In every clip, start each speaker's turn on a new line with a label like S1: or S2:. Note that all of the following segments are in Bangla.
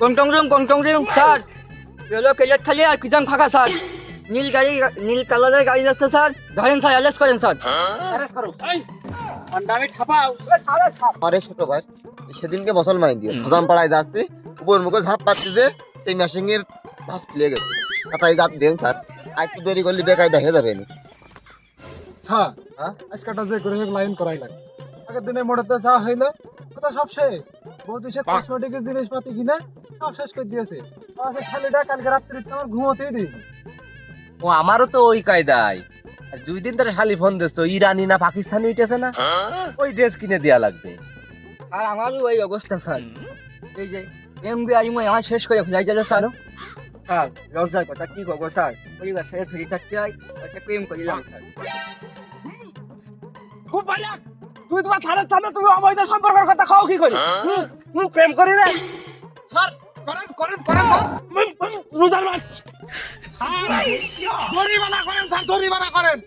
S1: Control room sir. Railway cadet খালি আর পিছন ফাঁকা স্যার। নীল গাড়ি নীল কালারের গাড়ি যাচ্ছে স্যার। ধরেন স্যার অ্যারেস্ট করেন স্যার।
S2: অ্যারেস্ট করো পান্ডামি ছাপাও।
S3: আরে ছোট ভাই সেদিনকে মুসলমান দিয়ে খাজাম পাড়ায় যাচ্ছে উপর মুখে ঝাঁপ পাচ্ছে যে এই মেশিং এর পাস ফেলে গেছে। তাই গাত দেন স্যার। আর একটু দেরি করলে বেকায়দা হয়ে যাবে না।
S4: স্যার
S3: হ্যাঁ?
S4: আজকাটা যে করে লাইন করাই লাগে। আগের দিনে মোড়েতে চা হইল কথা সব শেষ। বৌদি সে কসমেটিক্স জিনিসপাতি কিনে সব শেষ করে দিয়েছে। আর সে শালিটা কালকে রাত্রি আমার ঘুমোতেই দিইনি
S2: ও আমারও তো ওই কায়দায়। আর দুই দিন ধরে শালি ফোন দিচ্ছ ইরানি না পাকিস্তানি উঠেছে না? ওই ড্রেস কিনে দেয়া লাগবে।
S1: স্যার আমারও ওই অবস্থা স্যার। এই যে এম বি আই আমার শেষ করে ফেলাই গেল স্যার। স্যার লজ্জার কথা কি করব স্যার? পরিবার সাথে ফ্রি থাকতে হয় একটা প্রেম করিলাম স্যার।
S2: খুব ভালো! তুই তোমার থানার সামনে তুমি অবৈধ সম্পর্কের কথা খাও কি করে? প্রেম করি রে।
S4: স্যার করেন করেন করেন
S2: রোজার মাস
S4: জরিমানা করেন স্যার জরিমানা করেন।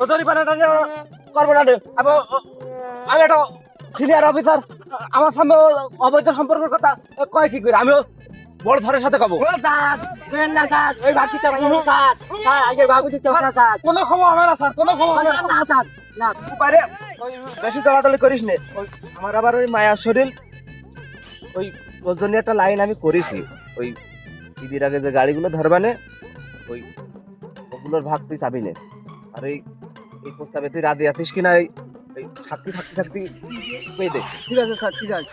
S2: ও জরিমানাটা করব না। আমি আমি একটা সিনিয়র অফিসার আমার সামনে অবৈধ সম্পর্কের কথা কয় কি করে? আমিও বড় ধরের সাথে খাব
S1: স্যার
S4: কোনো ক্ষমা হবে না স্যার কোনো হবে না।
S1: না স্যার না
S2: বেশি চলাচলি করিস নে। আমার আবার ওই মায়া শরীর। ওই তোর জন্য একটা লাইন আমি করেছি। ওই ঈদের আগে যে গাড়িগুলো ধরবানে ওই ওগুলোর ভাগ তুই চাবি নে। আর এই এই প্রস্তাবে তুই রাজি আছিস কিনা এই থাকতে থাকতে থাকতে পেয়ে
S1: ঠিক আছে স্যার ঠিক আছে।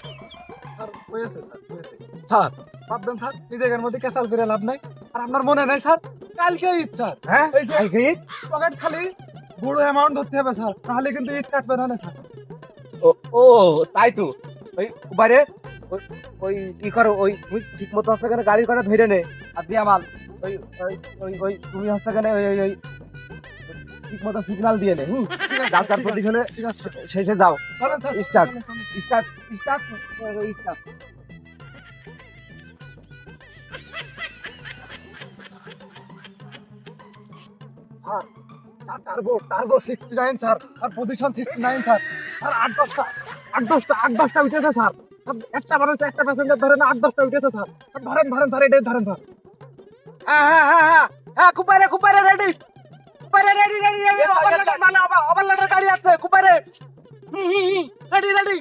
S4: স্যার হয়েছে স্যার হয়েছে স্যার ভাববেন স্যার মধ্যে ক্যাসাল করে লাভ নাই। আর আপনার মনে নাই স্যার কালকে ঈদ স্যার।
S2: হ্যাঁ?
S4: এই যে পকেট খালি বড় অ্যামাউন্ট ধরতে হবে স্যার। তাহলে কিন্তু ঈদ কাটবে না স্যার।
S2: ও ও তাই তো। ওই বাইরে ওই কি করো ওই তুই ঠিক মতো হচ্ছে কেন গাড়ি করে ধরে নে আর দিয়া মাল। ওই ওই ওই তুমি হচ্ছে কেন ওই ওই ওই ঠিক মতো সিগন্যাল দিয়ে নে হুম? ডাক্তার পজিশনে
S4: ঠিক
S2: শেষে যাও।
S4: চলেন।
S2: Start start start
S4: sir sir turbo turbo sixty nine sir. আর পজিশন সিক্সটি নাইন স্যার। আর আট দশটা আট দশটা আট দশটা উঠেছে স্যার। একটা মানুষ একটা প্যাসেঞ্জার ধরেন আট দশটা উঠেছে স্যার। ধরেন ধরেন স্যার এটাই ধরেন স্যার।
S2: হ্যাঁ হ্যাঁ হ্যাঁ হ্যাঁ কুপারে কুপারে রেডি কুপারে রেডি রেডি রেডি ওভারলোডের মানে ওভারলোডের গাড়ি আসছে কুপারে রেডি রেডি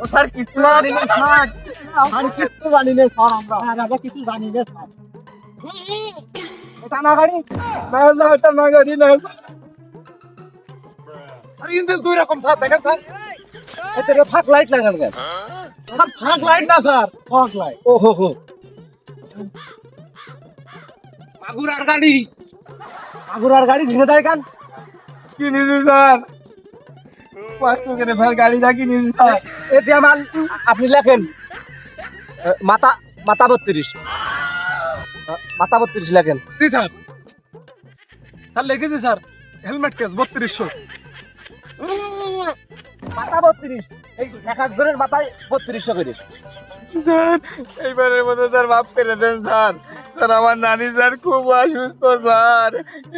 S2: ও স্যার কিছু জানি না স্যার। আর কিছু জানি না স্যার আমরা।
S1: আমরা কিছু জানি না স্যার।
S2: এটা না গাড়ি?
S4: না না এটা না গাড়ি না স্যার। ইঞ্জিন দুই রকম স্যার দেখেন স্যার।
S2: এতে ফাঁক লাইট লাগানো কেন
S4: স্যার ফাঁক লাইট না স্যার। ফাঁক লাইট।
S2: ও হো হো। মাগুরার গাড়ি। মাগুরার গাড়ি ঝিঙে দেয় কান?
S4: কিনেছি স্যার। পাঁচশো করে কিনেছি স্যার
S2: এতে আমার আপনি লেখেন। মাতা মাথা মাথা বত্রিশ। মাথা বত্রিশ লেখেন।
S4: জি স্যার। স্যার লিখেছি স্যার। হেলমেট কেস বত্রিশশো।
S2: মাথা বত্রিশ। এই এক একজনের মাথায় বত্রিশশো করে।
S5: স্যার এইবারের মতো স্যার মাফ করে দেন স্যার। স্যার আমার নানি স্যার খুব অসুস্থ স্যার।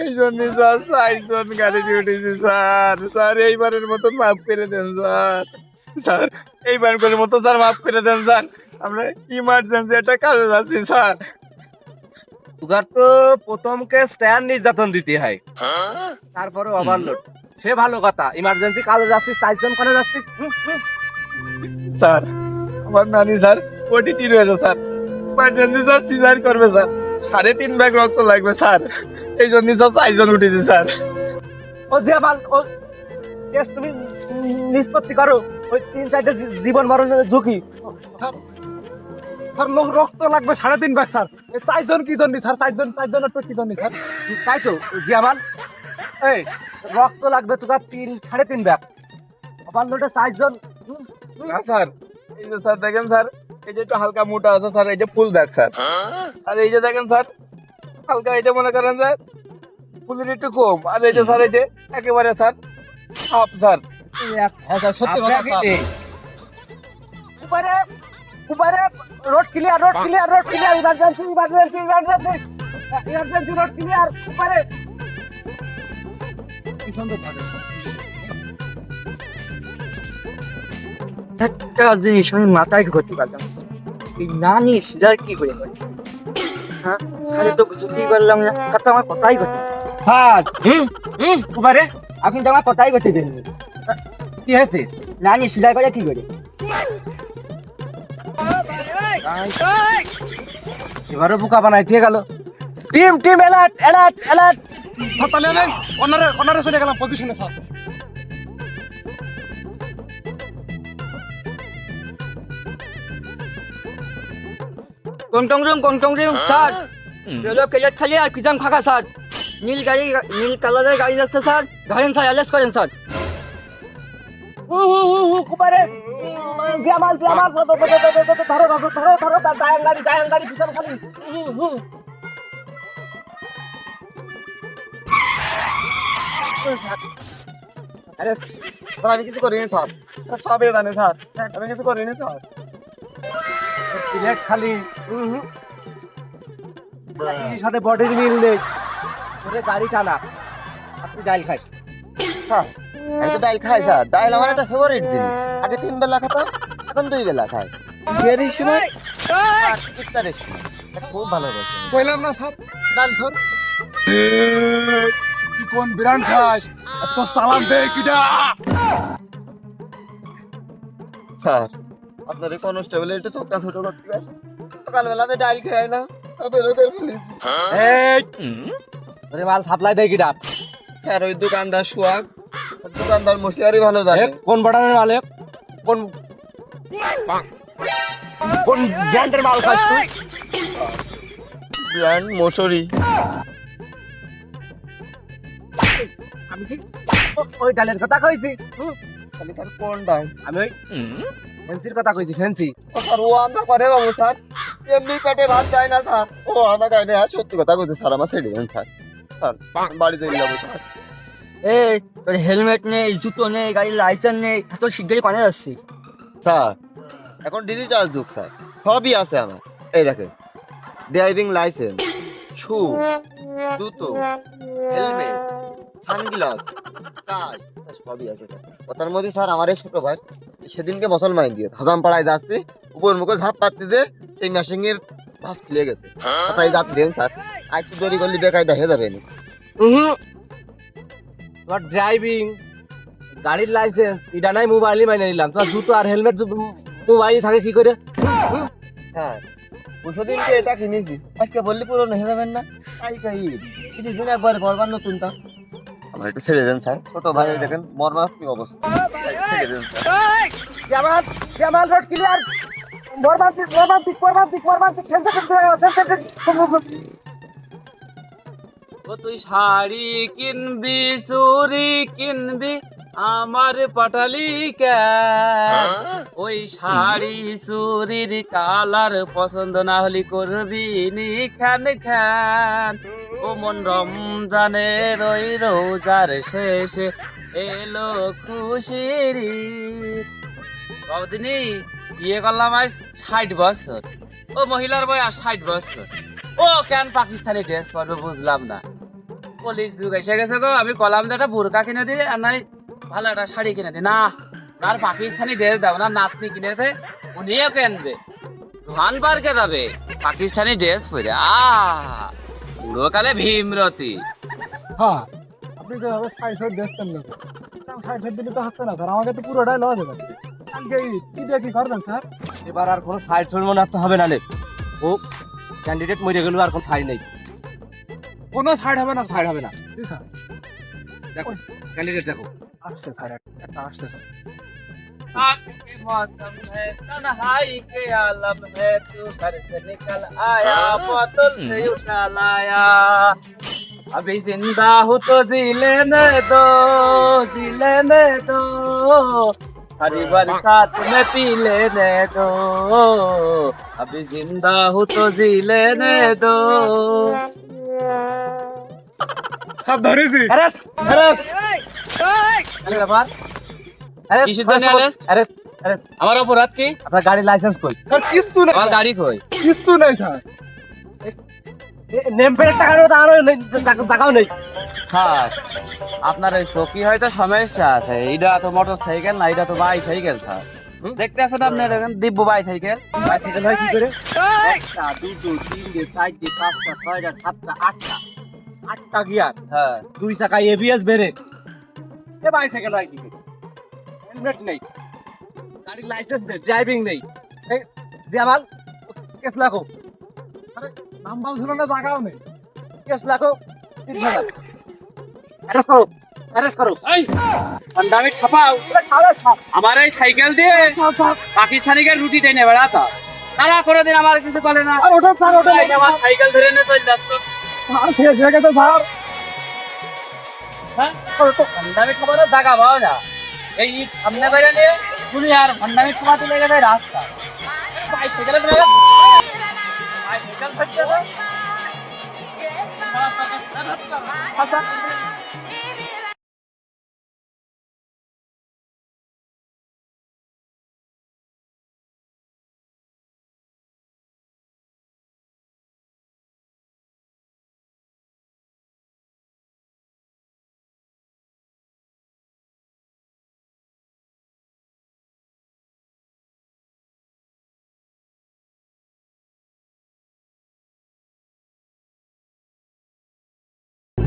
S5: এই জন্য স্যার চারজন গাড়িতে উঠেছি স্যার। স্যার এইবারের মতো মাফ করে দেন স্যার। স্যার এইবারের মতো স্যার মাফ করে দেন স্যার। আমরা ইমার্জেন্সি একটা কাজে যাচ্ছি স্যার।
S2: সুগার তো প্রথমকে স্ট্যান্ড নির্যাতন দিতে হয়। তারপরে ওভারলোড সে ভালো কথা ইমার্জেন্সি কাজে যাচ্ছিস চারজন করে যাচ্ছিস।
S5: স্যার আমার নানি স্যার ওটিটি রয়েছে স্যার। ইমার্জেন্সি স্যার সিজার করবে স্যার। সাড়ে তিন ব্যাগ রক্ত লাগবে স্যার। এই জন্য স্যার চারজন উঠেছি স্যার।
S2: ও যে মাল ও কেস তুমি নিষ্পত্তি করো। ওই তিন চারটে জীবন মরণের ঝুঁকি।
S4: স্যার স্যার লোক রক্ত লাগবে সাড়ে তিন ব্যাগ স্যার। এই চারজন কি জন্য স্যার? চারজন চারজন একটু কি জন্য স্যার।
S2: তাই তো জিয়ামাল এই রক্ত লাগবে তোর তিন সাড়ে তিন ব্যাগ। ওভারলোডে চারজন। হুম,
S5: না স্যার। এই যে স্যার দেখেন স্যার এই যে একটু হালকা মোটা আছে স্যার এই যে ফুল ব্যাগ স্যার। আর এই যে দেখেন স্যার হালকা এই যে মনে করেন স্যার ফুলের একটু কম। আর এই যে স্যার এই যে একেবারে স্যার হাফ স্যার। হ্যাঁ স্যার সত্যি কথা স্যার।
S2: উপরে উপরে road clear road clear road clear emergency emergency emergency emergency road clear উপরে।
S1: একটা জিনিস আমি মাথায় ঢুকতে পারলাম না। এই নানি সিজার কি করে করে? হ্যাঁ? সারে তো বুঝতেই পারলাম না। তার তো আমার কথাই হ্যাঁ
S2: হুম হুম
S1: আপনি তো আমার কথাই করতে দেননি।
S2: কি হয়েছে?
S1: নানি সিজার করে কি করে?
S2: এবারও বুকা বানাইতে গেল। Team team alert alert alert
S4: কর্নারে কর্নারে চলে গেলাম পজিশনে sir
S1: control room control room sir railway cadet খালি আর পিছন ফাঁকা স্যার নীল গাড়ি নীল কালারের গাড়ি যাচ্ছে স্যার ধরেন স্যার অ্যারেস্ট করেন স্যার
S2: উপরে জামাল জামাল ধরো ধরো ধরো ধরো ধরো ডায়াল গাড়ি ডায়াল গাড়ি পিছন খালি হুম, হুম।
S3: আরে স্যার আমি কিছু করিনি স্যার স্যার সবই জানে স্যার আমি কিছু করিনি স্যার
S2: প্লেট খালি। সাথে বডির মিল নেই। গাড়ি চালা। আপনি ডাইল
S3: আমি তো ডাইল খাই স্যার। ডাইল আমার একটা ফেভারিট জিনিস। আগে তিন বেলা খেতাম এখন দুই বেলা খাই। বিয়ের সময় আর ইফতারের সময়। খুব ভালো লাগে
S4: কইলাম না স্যার ডাল ধর কি কোন বিরান খাস? এত সালাম দে কিডা।
S3: স্যার আপনার এই কনস্টেবল একটু চোখটা ছোট করতে পারেন সকালবেলাতে ডাইল খেয়ে না বেরো করে ফেলেছি
S2: এই ওরে মাল সাপ্লাই দেয় কিটা?
S3: স্যার ওই দোকানদার সোয়াগ দোকানদার মশিয়ারি ভালো জানে।
S2: কোন বাটানের মালে কোন কোন ব্র্যান্ডের মাল খাস তুই?
S3: ব্র্যান্ড মশুরি।
S2: আমি কি ওই ডালের কথা কইছি।
S3: আমি স্যার কোন ডাইল
S2: আমি ওই ফেন্সির কথা কইছি ফেন্সি
S3: ও স্যার ও আমরা করে বাবু স্যার। এমনি পেটে ভাত যায় না স্যার। ও আমরা গায়ে আর সত্যি কথা কইছে স্যার আমার ছেড়ে দেন স্যার। স্যার আমি বাড়িতে যাব স্যার।
S1: এই তোর হেলমেট নেই জুতো নেই গাড়ির লাইসেন্স নেই এত শিগগিরই পানে যাচ্ছি
S3: স্যার এখন ডিজিটাল যুগ স্যার। সবই আছে আমার। এই দেখেন ড্রাইভিং লাইসেন্স শু জুতো হেলমেট সানগ্লাস টাই সবই আছে স্যার ওটার মধ্যে স্যার আমার এই ছোট ভাই সেদিনকে মুসলমান দিয়ে হাজাম পাড়ায় যাচ্ছে উপর মুখে ঝাঁপ পাততে যে এই মেশিং এর বাস খুলে গেছে। তাই যাত দেন স্যার আর একটু দেরি করলে বেকায়দা হয়ে যাবে না
S2: তোমার ড্রাইভিং গাড়ির লাইসেন্স এটা নাই মোবাইলই মাইনে নিলাম। তোমার জুতো আর হেলমেট মোবাইলই থাকে কি করে?
S3: হ্যাঁ পরশু দিনকে এটা কিনেছি। আজকে বললি পুরনো হয়ে যাবেন না। তাই কাই কিছু দিন একবার পরবার নতুনটা। আমার একটু ছেড়ে দেন স্যার। ছোট ভাই এই দেখেন মর্মার কি অবস্থা ছেড়ে দেন sir.
S2: Jamal Jamal road clear মর্মান্তিক মর্মান্তিক মর্মান্তিক মর্মান্তিক। সেন্টার সেন্টার
S6: ও তুই শাড়ি কিনবি চুরি কিনবি আমার পাটালি কেন ওই শাড়ি চুরির কালার পছন্দ না হলে করবি নি খান খান ও মন রমজানের ওই রোজার শেষে এলো খুশির ঈদ। কদিনই বিয়ে করলাম আজ? ষাট বছর। ও মহিলার বয়স ষাট বছর। ও কেন পাকিস্তানি ড্রেস পরবে বুঝলাম না। পুলিশ যুগ এসে গেছে গো আমি কলাম একটা বোরকা কিনে দিয়ে আর নাই ভালো একটা শাড়ি কিনে দিই না আর পাকিস্তানি ড্রেস দাও না নাতনি কিনে দে উনিও কিনবে। জোহান পার্কে যাবে পাকিস্তানি ড্রেস পরে। আ পুরো কালে ভীমরতি।
S4: স্যার আপনি যেভাবে সাইড সাইড দিচ্ছেন না সাইড সাইড দিলে তো হচ্ছে না স্যার আমাকে তো পুরোটাই হয়ে যাচ্ছে কালকে ঈদ, ঈদে কি করবেন স্যার?
S2: এবার আর কোনো সাইড সুর মনে হবে না রে ও ক্যান্ডিডেট মরে গেল আর কোনো সাইড নেই।
S4: কোনো সাইড হবে না
S2: সাইড হবে না।
S4: জি স্যার।
S2: দেখো ক্যান্ডিডেট দেখো।
S4: आठ से साढ़े
S6: आठ आठ से तन्हाई के आलम तू घर से निकल आया हाँ। हम्म। अभी ज़िंदा हूँ तो ज़िले लेने दो ज़िले दो। हरी बरसात में पी लेने दो। अभी ज़िंदा हूँ तो जी लेने दो।
S4: সব ধরেছি
S6: আমার অপরাধ কি?
S2: আপনার গাড়ির লাইসেন্স কই?
S4: নাই
S6: আমার গাড়ি কই?
S4: নাই স্যার।
S2: নেম প্লেট টাকা দাও আর টাকাও নেই।
S6: হ্যাঁ আপনার ওই চকি হয়তো সমস্যা আছে। এটা তো মোটর সাইকেল না এটা তো বাইক সাইকেল স্যার দেখতে আছেন আপনার দিব্য বাই সাইকেল
S2: বাই সাইকেল হয় কি করে?
S6: একটা দুটো তিনটে চারটে পাঁচটা ছয়টা সাতটা আটটা।
S2: আটটা গিয়ার।
S6: হ্যাঁ।
S2: দুই চাকা এবিএস ব্রেক এ বাইসাইকেল কি হেলমেট নেই। গাড়ির লাইসেন্স নেই ড্রাইভিং নেই। দেওয়াল কেস লাখো।
S4: নাম্বার ছিল না জায়গাও নেই।
S2: কেস লাখো তিরিশ হাজার। অ্যারেস্ট করো অ্যারেস্ট করো।
S6: এই! আমি ছাপাও। আমার এই সাইকেল দিয়ে পাকিস্তানিকে রুটি টেনে বেড়াতা। তারা কোনোদিন আমার কিছু বলে না।
S4: আর ওটা স্যার ওটা
S6: আমার সাইকেল ধরে নিয়ে চলে যাচ্ছ।
S4: স্যার শেষ হয়ে গেছে স্যার
S6: এই সামনে নিয়ে তুমি আর ভণ্ডামি খাওয়াতে লেগে যায় রাস্তা।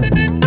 S6: Thank you.